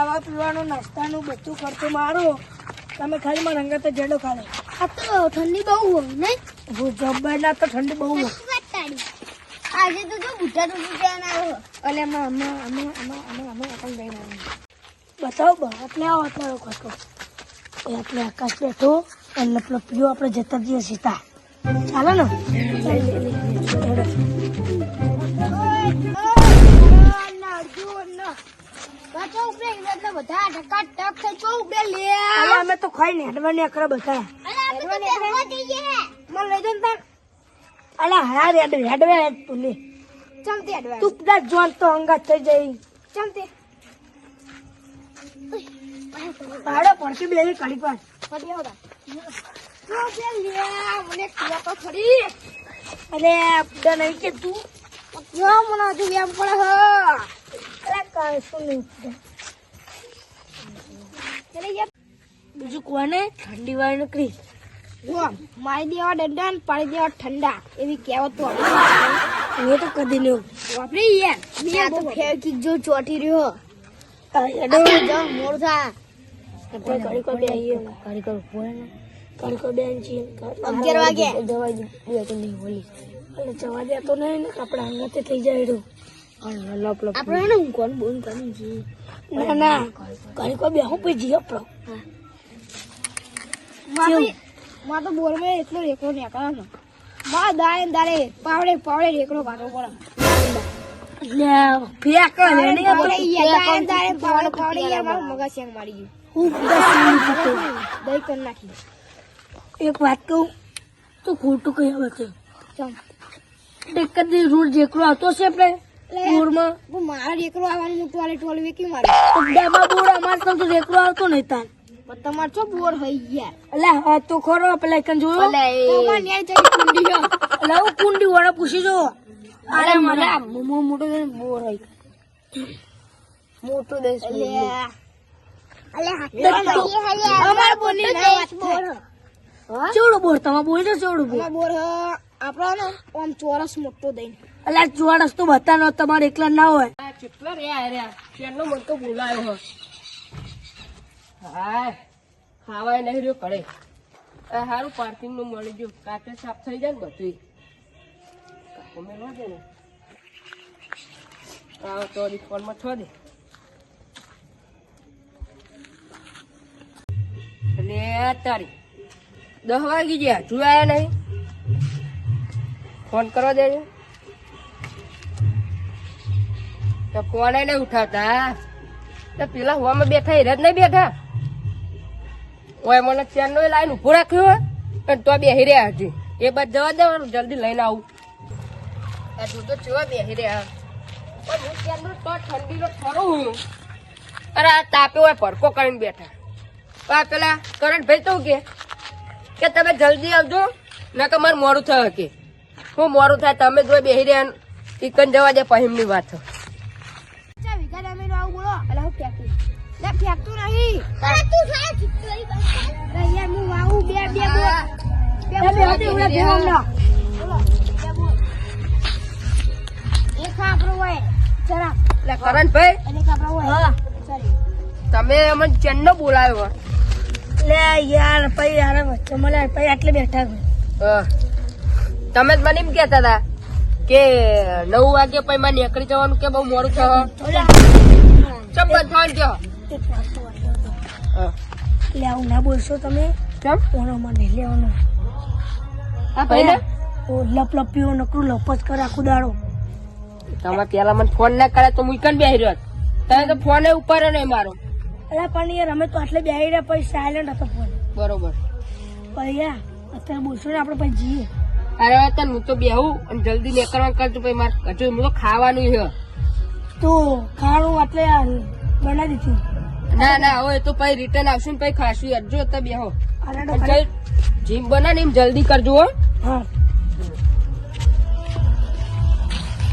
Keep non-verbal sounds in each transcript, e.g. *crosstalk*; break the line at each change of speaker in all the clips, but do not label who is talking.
ખાવા પીવાનું નાસ્તાનું બધું ખર્ચો મારો. તમે ખાલી મારા રંગત જેડો ખાલે.
આ તો ઠંડી બહુ હોય નહીં?
હું જબ્બર ના તો ઠંડી બહુ હોય.
આજે તો જો બુઢા ટોપી પહેરીને આવ્યો
અને અમે અમે અમે અમે અમે અમે આપણે લઈને આવીએ બતાવો બા એટલે આવો અત્યારે ખોટો. એ આપણે આકાશ બેઠો અને પેલો પીઓ આપણે જતા જઈએ સીતા ચાલો ને. અમે તો ખાઈ નેડવાની અકરા બધા મને લઈ જન તાર. અલા હા રેડ હેડવે હેડ તું લે. તું બધા જોન તો અંગા થઈ જઈ ભાડો પડકે બે કડી પર. અરે બધા નહીં કે તું. મને હજુ એમ પડે નહીં બીજું કોને ઠંડી વાળી નકરી
મારી દેવા દંડા ને પાડી દેવા ઠંડા એવી કહેવત તો
એ તો કદી નહીં
વાપરી યાર મેં તો જો ચોટી રહ્યો
હેડો
જાઓ મોર થા
આપણે કડી પર બે આવીએ કડી કર પોય ને કડી કર બે છીએ
અગિયાર વાગે.
તો નહીં આપણે અંગાતે થઈ જાય અને લપ લપ.
આપણે કોણ બોલ બોન કરી છીએ
ના ના. કઈ કર બે હું પછી જઈએ આપણો
મારે માં તો બોલમાં એટલો રેકડો નીકળવાનો માં દાય ને દાડે પાવડે પાવડે રેકડો કાઢવો પડે.
ફેક
પાવડે પાવડે પાવડે યાર મારું મગજ મારી ગયું.
હું
કરી નાખી.
એક વાત કહું તો ખોટું આવે છે?
ચમ.
એક જ દી રૂલ જેકલો આવતો છે આપણે પૂરમાં?
મારા રેકડો આવવાનું હું ટોલે ટોલે વેકી મારી.
તો ડબ્બા બોર અમારે તો રેકલો આવતો નહીં તાર
પણ તમારે છો બોર હોય યાર
એટલે હા તો ખરો પેલા જોયો.
તમારે ન્યાય કુંડી ગયો
હું કુંડી વાળા પૂછી જો અરે મને મોટો દઈને બોર હોય. મોટો દેશ
અલ્યા અલે અમાર બોની ના વાત બોર
બોર. તમે બોલ બોર?
અમાર બોર આપણો ને આમ ચોરસ મોટો દઈને.
એટલે ચોરસ તો બતાનો તમારે એકલા ના હોય.
કેટલા રહ્યા રહ્યા. શેરનો મન તો બોલાયો હો. હાય. ખાવાય નહીં રહ્યો પડે. આ સારું પાર્કિંગનું મળી ગયું. કાચે સાફ થઈ જાય ને બધું કાકો મેળવા દે ને. આવો તો ફોનમાં છો દે. એટલે તારી. દસ વાગી ગયા. તું આયા નહીં? ફોન કરવા દેજો. તો કોને નહીં ઉઠાવતા? તો પેલા હોવામાં બેઠા જ નહીં બેઠા. ઓય મને ચેન નો લાઈન ઊભો રાખ્યો હોય અને તો બેહી રહ્યા હજી એ બાદ જવા દેવાનું, જલ્દી લઈને આવું. તું તો ચેવા બેહી રહ્યા હું તો ઠંડીનો ખરો હું. અરે આ તાપે હોય પડકો કરીને બેઠા. આ પેલા કરણભાઈ તો કે કે તમે જલ્દી આવજો ના કે મારે મોડું થયું કે હું મોડું થાય, તમે જો બેહી રહ્યા ચિકન જવા દે પહીમની વાત
ચા વિઘા જમીન આવું બોલો અલે હું ફેંકું લે ફેંકતું નહીં. તું સાહેબ ચિત્તરી લે યાર હું વાવું બે બે બોલ. બે
એ બે હતી ઉડા ભેગા
બોલો. બે બોલ. એક આપણો હોય જરા.
એટલે કરણભાઈ.
અને એક આપણો હોય.
હા.
સોરી
તમે અમને ચેન્નો બોલાવ્યો
લે યાર પછી યાર વચ્ચે મળે પછી આટલે બેઠા.
હા. તમે જ મને એમ કહેતા હતા કે નવ વાગે પછી મારે નીકળી જવાનું કે બહુ મોડું થયું. ચમ બંધ થવાનું
હતો. એટલે આવું ના બોલશો તમે?
કેમ?
ઓનો મને લેવાનો.
હા ભાઈ
લપ લપ પીવો નકરું લપ જ કરે આખું દાડો.
તમે પેલા મને ફોન ના કરે તો હું કન બેહી રહ્યો? તમે તો ફોન એ ઉપર નહીં મારો.
અરે પણ યાર અમે તો આટલે બેહી રહ્યા પછી સાયલેન્ટ હતો ફોન
બરોબર.
પણ યાર અત્યારે બોલશો ને આપણે પછી જઈએ.
અરે તને હું તો બેહું અને જલ્દી નીકળવાનું કરજો પછી મારે હજુ હું તો ખાવાનું છે
તો ખાવાનું આટલે યાર બનાવી દીધું.
ના ના હોય તો પછી રિટર્ન આવશું ને પછી ખાસું યાર જો તો બેહો જીમ બના ને એમ જલ્દી કરજો હો.
હા.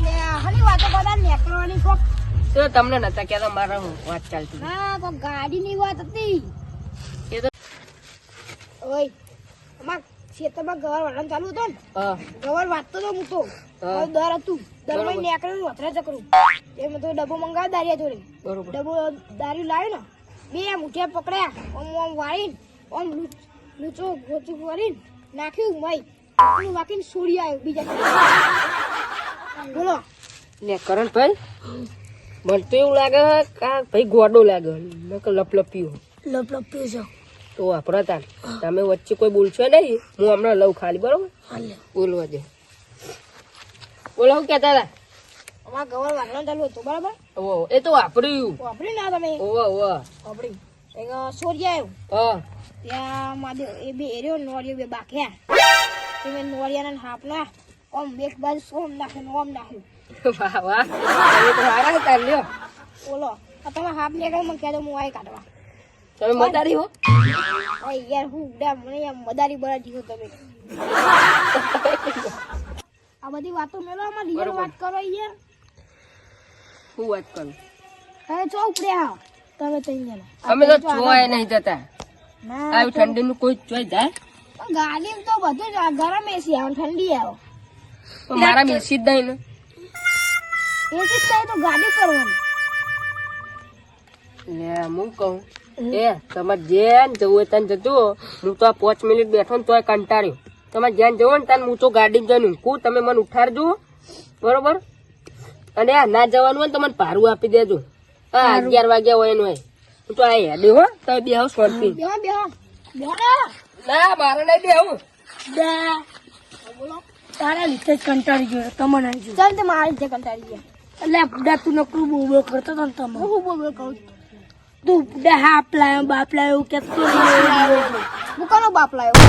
લે હની વાતો બધા નીકળવાની કોક.
તો તમને નતા કહેતા મારા હું વાત ચાલતી.
હા કોક ગાડીની વાત હતી.
એ તો
ઓય અમાર ખેતરમાં ગવાર વાળવાનું ચાલુ હતો ને.
હા.
ગવાર વાંચતો તો હું. તો દર હતું. દર. મહિને નીકળ્યું વધરે ચકરું એમાં તો ડબ્બો મંગાવ્યો દારિયા જોડે. ડબ્બો દારૂ લાવ્યો ને બે મુઠિયા પકડ્યા. ઓમ ઓમ વાળીને ઓમ લૂચો ગોચું કરીને નાખ્યું મય. પેલું વાકીને છોડી આવ્યું બીજા. બોલો.
લે કરણભાઈ મને તો એવું લાગે કે ભાઈ ગોડો લાગે. લપલપ્યું.
લપ લપ પીજો
તો વાપરા તાર તમે વચ્ચે કોઈ બોલશો નહીં. હું હમણાં લઉં ખાલી બરોબર? બોલવા દે. બોલો હું કહેતા હતા.
અમારા ગવર વાગવાનું ચાલુ હતું બરાબર?
એ તો વાપર્યું.
વાપરી ના તમે.
ઓવા ઓવા
વાપરી. એક છોડી આવ્યો. ત્યાં માદે એ બે એર્યો નોળિયો બે બાક્યા તે મેં નોળિયાના હાપના ઓમ એક બાજુ સોમ નાખ્યું ને ઓમ નાખ્યું
વાહ વાહ. તમે તો સારા હતા લ્યો.
બોલો આ તમે હાફ નીકળ મને કહેજો હું આય કાઢવા.
તમે મદારી હો?
યાર હું ઉડા મને યાર મદારી બરા દીધો તમે. *laughs* આ બધી વાતો મેલો આમાં વાત કરો યાર.
શું વાત કરું?
હવે જો ઉપડ્યા તમે તઈ જણા
અમે તો ચોય નહીં જતા.
ના
ઠંડી નું કોઈ ચોય જાય.
ગાડી તો બધું જ ગરમ એસી આવે ઠંડી આવે.
મારા મેસી જ નહીં ને.
એસી જ તો ગાડી કરવાની.
લે હું કહું એ તમારે જેન જવું હોય તને જતું હું તો આ પાંચ મિનિટ બેઠો ને તોય કંટાળ્યો. તમારે જેન જવું ને તને હું તો ગાડી જઈને ઊંઘું. તમે મને ઉઠાડજો. બરોબર? અને આ ના જવાનું હોય ને તો મને ભાડું આપી દેજો. હા અગિયાર વાગ્યા હોય એનું હોય. હું તો આ હેડે હો તો બે આવું શાંતિ
બેહો બેહો. બેહો. ને.
ના મારે નહીં
બે. આવું તારા લીધે જ કંટાળી ગયો તમને આવી ગયો.
ચાલ તે મારી રીતે કંટાળી ગયા?
એટલે બુડા તું નકરું બહુ કરતો હતો ને તમે
હું બોલ કહું
તું બુડા હાપ લાયો બાપ લાયો એવું કહેતો હતો.
હું કોનો બાપ લાવ્યો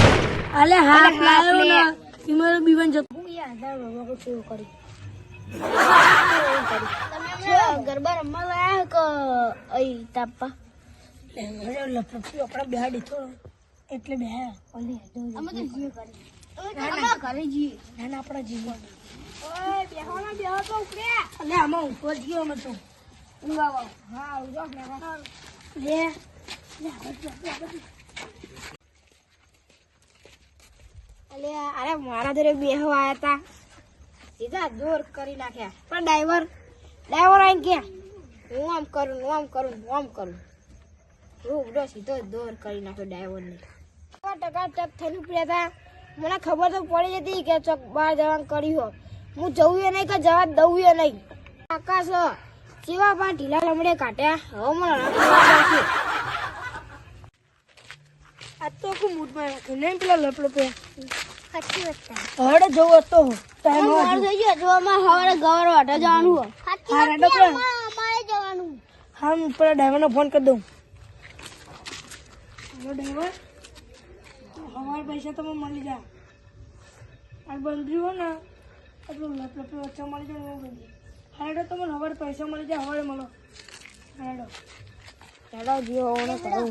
અલે હાપ લાયો. ને એમાં બીવન જતો.
હું યાદ બાબા કરી? ગરબા રમવા ગયા કે અહીં તાપા
આપણે બેહાડી થોડો એટલે બે
અમે તો જીવ કરી અમે ઘરે જઈએ
ના ના આપણા જીવન
ઓય બેહો ને બેહો તો ઉપડ્યા
એટલે આમાં ઉપર ગયો અમે તો
હા ઉજો બેહો
લે
અલે, અરે મારા ઘરે બેહો આયા તા. સીધા જોર કરી નાખ્યા. પણ ડ્રાઈવર ડ્રાઈવર આઈને ગયા હું આમ કરું હું આમ કરું હું આમ કરું. હું ઉડો સીધો દોર કરી નાખ્યો ડ્રાઈવરને. ટકા ટક થઈને ઉપડ્યા હતા. મને ખબર તો પડી જતી કે ચોક બહાર જવાનું કર્યું હો જવું એ નહીં કે જવા દઉં એ નહીં. આકાશ સેવા પા ઢીલા લમડે કાઢ્યા. હવે મને
આ તો આખું મૂડમાં રાખ્યું નહીં પેલા લપડો પે
સાચી વાત
હળે જવું હતો ટાઈમ
મારું થઈ ગયું જો અમારે સવારે ગવર વાટે જવાનું
હા રેડો કરે
અમારે જવાનું.
હા હું પેલા ડ્રાઈવરને ફોન કરી દઉં. Hello driver. હવારે પૈસા તમે મળી જા. આ બંધ હોય ને એટલું લપ લપ વચ્ચે મળી જાય એવું હાડો તમને હવારે પૈસા મળી જાય હવારે મળો. હાડો
ચાલો જીવો ને કરું